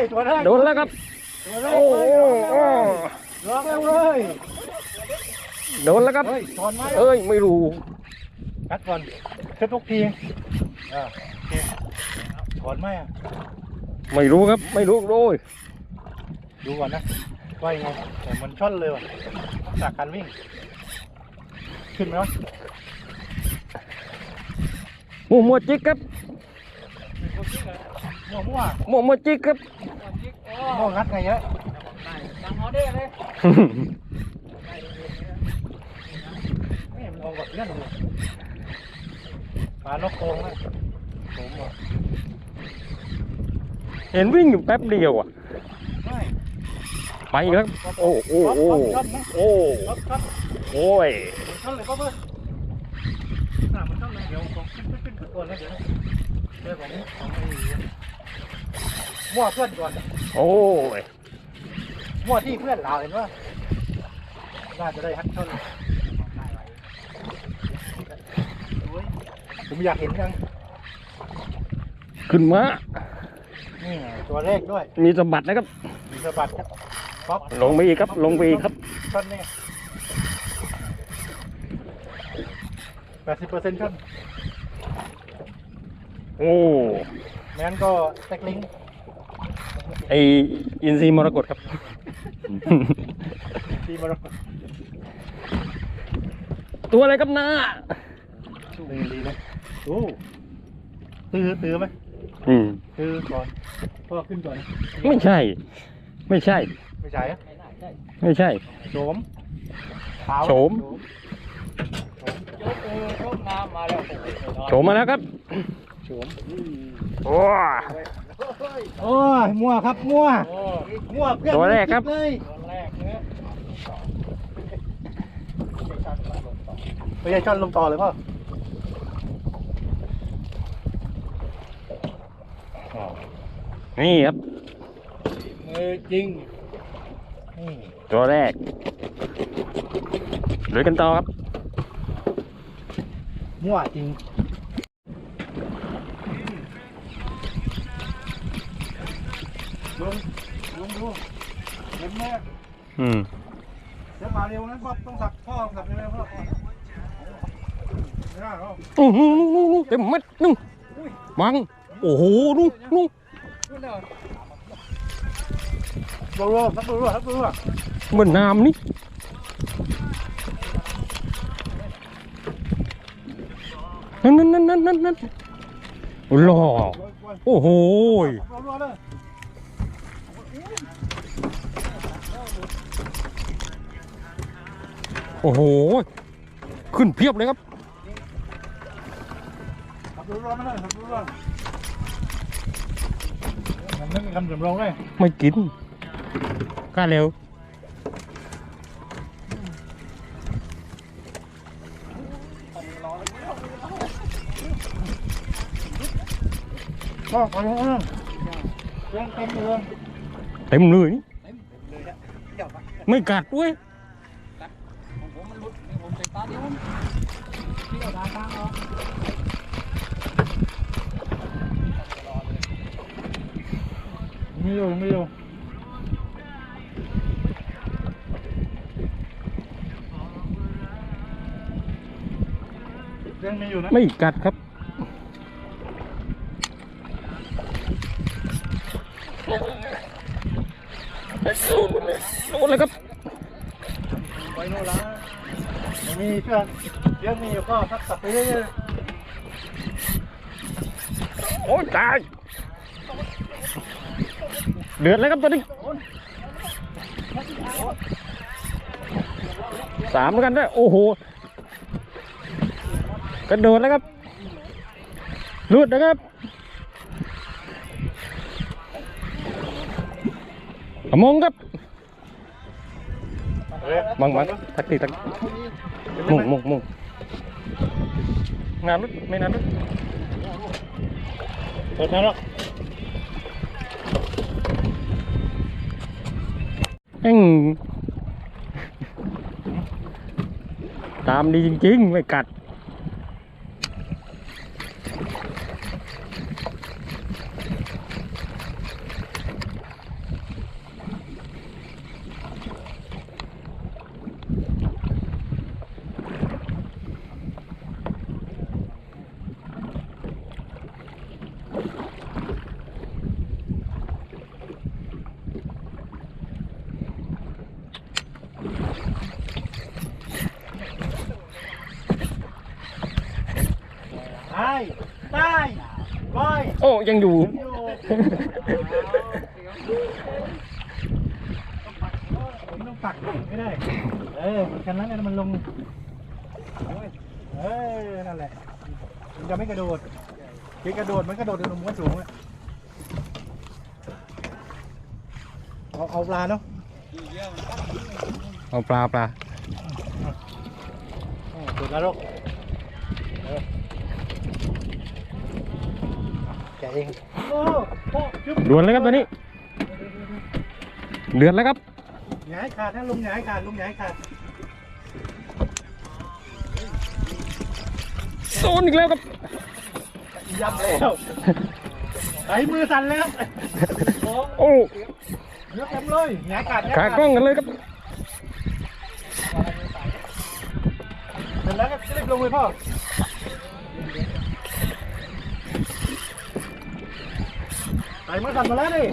ยตัวแรกโดนแล้วครับ ตัวแรกโอ้โหโอ้ร้องแล้วเลยโดนแล้วครับ เฮ้ยถอนไหมเอ้ยไม่รู้ กัดก่อนเช็ดทุกทีอ่าโอเคถอนไหมอะไม่รู้ครับ ไม่รู้โดยดูก่อนนะว่ายังไงแต่มันช่อนเลยว่ะจากการวิ่ง ขึ้นไหมวะมัวมัวจิกครับมั่วมั่วมัวมัวจิกครับ มั่วงัดไงเยอะนี่มันเอากับเพื่อนดูปลานกโกงนะผมอะเห็นวิ่งอยู่แป๊บเดียวอะไม่ไปครับโอ้โอ้โอ้โอ้ครับครับโอ้ยมันช่อนเลยก็เพื่อนน่ะมันช่อนเลยเดี๋ยวผมขึ้นขึ้นขึ้นก่อนนะเดี๋ยวนะเดี๋ยวผมของไอ้ มั่วเพื่อนก่อนโอ้ยมั่วที่เพื่อนเราเห็นว่าน่าจะได้ฮัทช่อนผมอยากเห็นยังขึ้นมานี่ไงตัวแรกด้วย มีสะบัดนะครับ มีสะบัดครับป๊อปลงไปอีกครับ ลงไปอีกครับช่อนนี่แปดสิบเปอร์เซ็นต์ช่อนโอ้แม้นก็แตกลิง ไออินซีย์มรกตครับ ทีมเราตัวอะไรครับน้าดีดีนะโอ้ตื้อตื้อไหมอืมตื้อก่อนพ่อขึ้นก่อนไม่ใช่ ไม่ใช่ ไม่ใช่อะไม่ใช่โฉมขาวโฉมโฉมมาแล้วครับโฉมโอ้ โอ้ยมั่วครับมั่วมั่วเพื่อนตัวแรกครับ เลยไม่ใช่ช่อนลมต่อเลยพ่อนี่ครับเออจริงนี่ตัวแรกเดี๋ยวกันต่อครับ มั่วจริง ลุงลุงลุงเห็นไหมอืมเดี๋ยวมาเร็วนะพ่อต้องสับพ่อสับเร็วๆพ่อไม่ได้หรอกอู้หูนู่นเต็มเม็ดนู่นมังโอ้โหนู่นนู่นรัวๆครับรัวๆครับรัวเหมือนน้ำนี่นั่นนั่นนั่นนั่นนั่นหล่อโอ้โหรัวๆเลย โอ้โห ขึ้นเพียบเลยครับขับรัวๆมาเลยขับรัวๆมันไม่มีคำสำรองเลยไม่กินกล้าเร็วพ่อขอโทษนะเรื่องเต็มเลยเต็มเลยไม่กัดด้ย มีอยู่มีอยู่ยังมีอยู่นะไม่กัดครับสูดเลยครับไปโน่นละยัง มีเพื่อนยังมีอยู่ก็ทักตับไปเรื่อยโอ้ยตายเดือดแล้วครับตอนนี้สามแล้วกันด้วยโอ้โหกระโดดแล้วครับลุดนะครับขมงครับ มังมังทักทีทักมุงมุงมุงงานรุดไม่นานรุดเปิดแล้วเอ็งตามดีจริงๆ ไม่กัด ไม่โอ้ยังอยู่ยังอยู่ผมต้องปักไม่ได้ เออคันนั้นเนี่ยมันลง เออ นั่นแหละ มันจะไม่กระโดดคือกระโดดมันกระโดดในนมก็สูงอะเอาเอาปลาเนาะเอาปลาปลาสุดแล้วลูกเออ แกะเองด่วนเลยครับตอนนี้เดือดแล้วครับหงายขาดนะลุงหงายขาดลุงหงายขาดโดนอีกแล้วครับยับแล้วไอ้มือสั่นแล้วโอ้โอ้เลือกเต็มเลยหงายขาดขาดกล้องกันเลยครับเสร็จแล้วก็รีบลงเลยพ่อ ไอ้มือสั่นมาแล้วนี่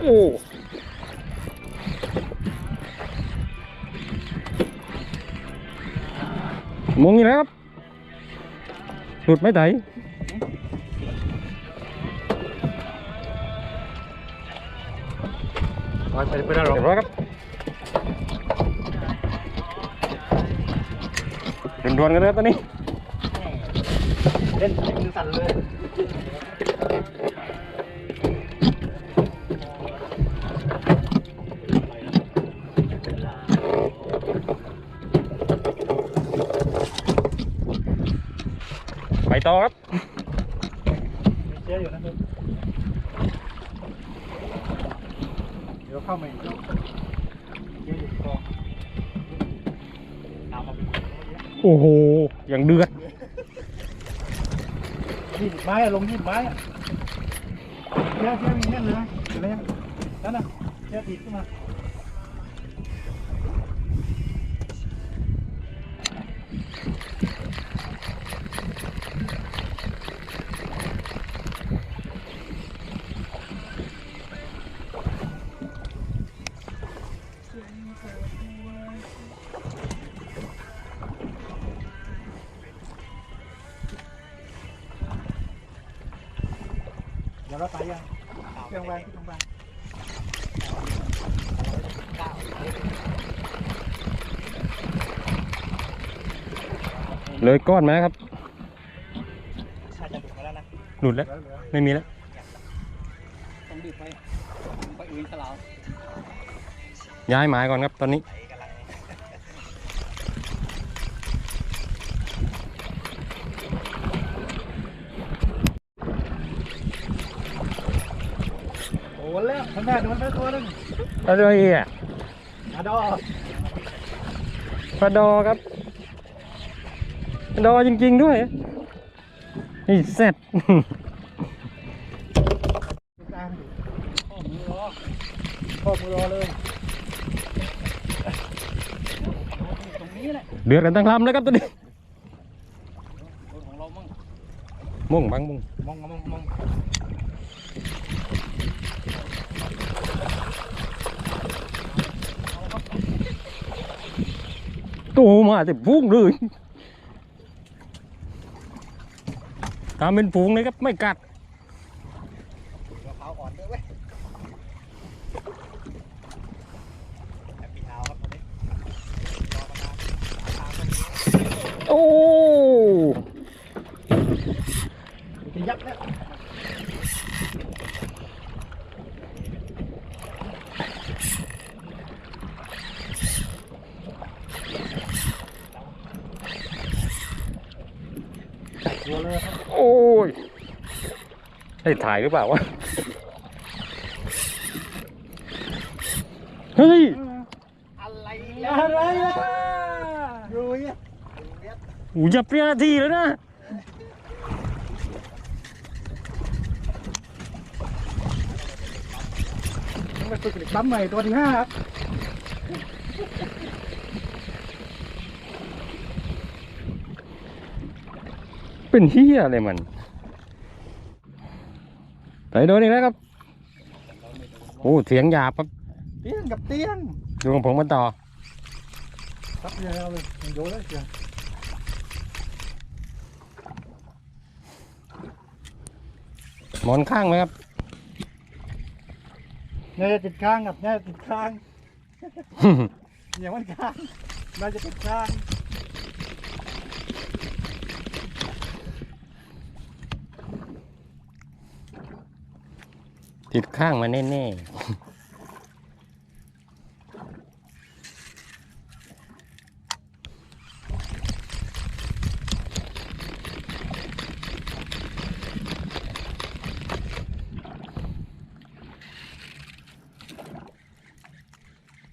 โอ้มองอีกแล้วครับหลุดไม่ไถไปไปไปได้หรอเรียบร้อยครับ ด่วนๆกันเลยครับตอนนี้ เล่นมือสั่นเลยไปต่อครับเสียอยู่นะเดี๋ยวเข้ามาอีกแล้วเสียอยู่กองตามมาเป็น โอ้โห อย่างเดือดยี่สิบไม้อะลงยี่สิบไม้อะเสียเสียมีแน่นเลยนะเห็นไหมนั่นน่ะเสียติดขึ้นมา เดี๋ยวเราไปยังเครื่องแวนที่ตรงแวนเลยก้อนไหมาครับน่าจะดุมาแล้วนะหลุดแล้ว ไม่มีแล้ว ต้องดึกไปไปอื่นตลาดย้ายหมายก่อนครับตอนนี้ โอ้แล้ว ข้างหน้าโดนไปตัวหนึงอะไรอะอะดอปลาดอครับปลาดอจริง ๆ ด้วยนี่เสร็จกลางข้อมือรอข้อมือรอเลยตรงนี้แหละเดือดกันทั้งลำแล้วครับตอนนี้ของเรามั่งมุ่งบังมุ่งมองมองมอง ตัวมาแต่พุ่งเลยตามเป็นฝูงเลยครับไม่กัดโอ้พร้าวอ่อนด้วยเว้ยแฮปปี้เท้าครับตอนนี้รอมานานสามทางก็มี โอ้ จะยับแล้วตัวเลยครับ โอ้ย ได้ถ่ายหรือเปล่าวะ เฮ้ย อะไรอะไรล่ะดูเนี่ยอูจะเปลี่ยนนาทีแล้วนะต้องไปฝึกเด็กปั๊มใหม่ตัวที่ห้าครับเป็นเฮียอะไรมัน ไปโดนอีกแล้วครับโอ้เสียงหยาบครับเตี้ยงกับเตี้ยงดูของผมกันต่อไฟครับเดี๋ยวเอาเลยโยนเลยเดี๋ยวหมอนข้างไหมครับเนี่ยจะติดค้างครับเนี่ยติดค้างอย่างมันค้างน่าจะติดค้าง ติดข้างมาแน่ๆ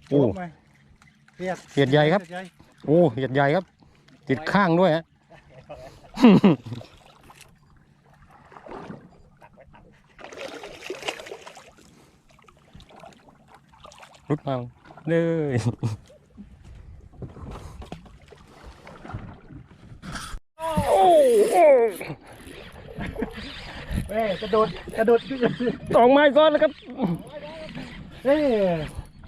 โอ้ ไหมเสียดเสียดใหญ่ครับเสียดใหญ่โอ้เห็ดใหญ่ครับ ติดข้างด้วยฮะ รุดมาเลยโอ้โอ้เอ้ยกระโดดกระโดดขึ้นเลยสองไม้ซ้อนแล้วครับเอ้ย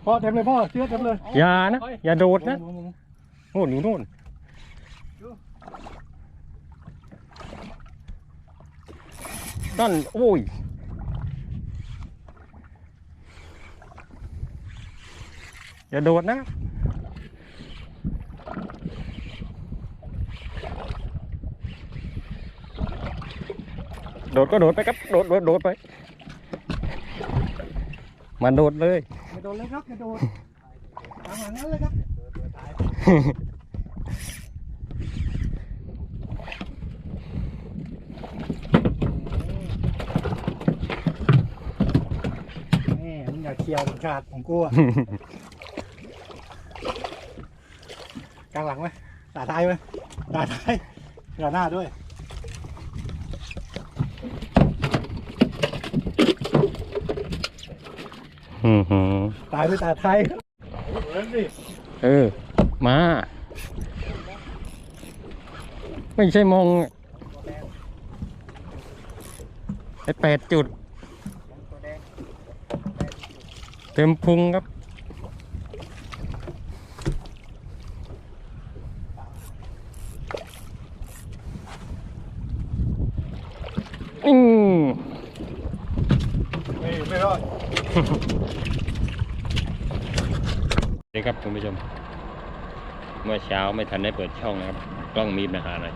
พ่อเต็มเลยพ่อเสื้อเต็มเลยอย่านะอย่าโดดนะหมุๆโน่นอยู่โน่นนั่นโอ้ย อย่าโดดนะ โดดก็โดดไปครับ โดดโดดโดดไปมาโดดเลยๆกระโดดเลยครับกระโดดตามหลังนั้นเลยครับนี่มึงอย่าเคี่ยวมันขาดของกูอะ กลางหลังไหมตาท้ายไหมตาท้ายกลางหน้าด้วยอือหือตายด้วยตาท้ายเหมือนสิเออ มา ไม่ใช่มองไอ้แปดจุด เต็มพุงครับ อืมไม่รอดนี่ครับคุณผู้ชม เมื่อเช้าไม่ทันได้เปิดช่องนะครับ กล้องมีปัญหาหน่อย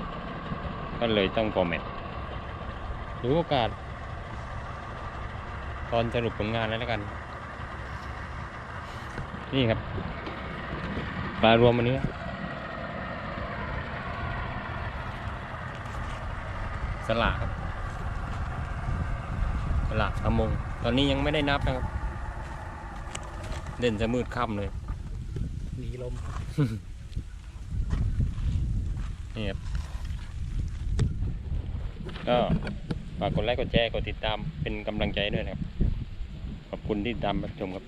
ก็เลยต้องฟอร์แมตหรือโอกาส ตอนสรุปผลงานแล้วแล้วกัน นี่ครับ ปลารวมวันนี้สลากครับ สลากทำมงตอนนี้ยังไม่ได้นับนะครับเล่นจะมืดค่ำเลยหนีลมนี่ครับก็ฝากกดไลค์กดแชร์กดติดตามเป็นกำลังใจด้วยนะครับ ขอบคุณที่ตามรับชมครับ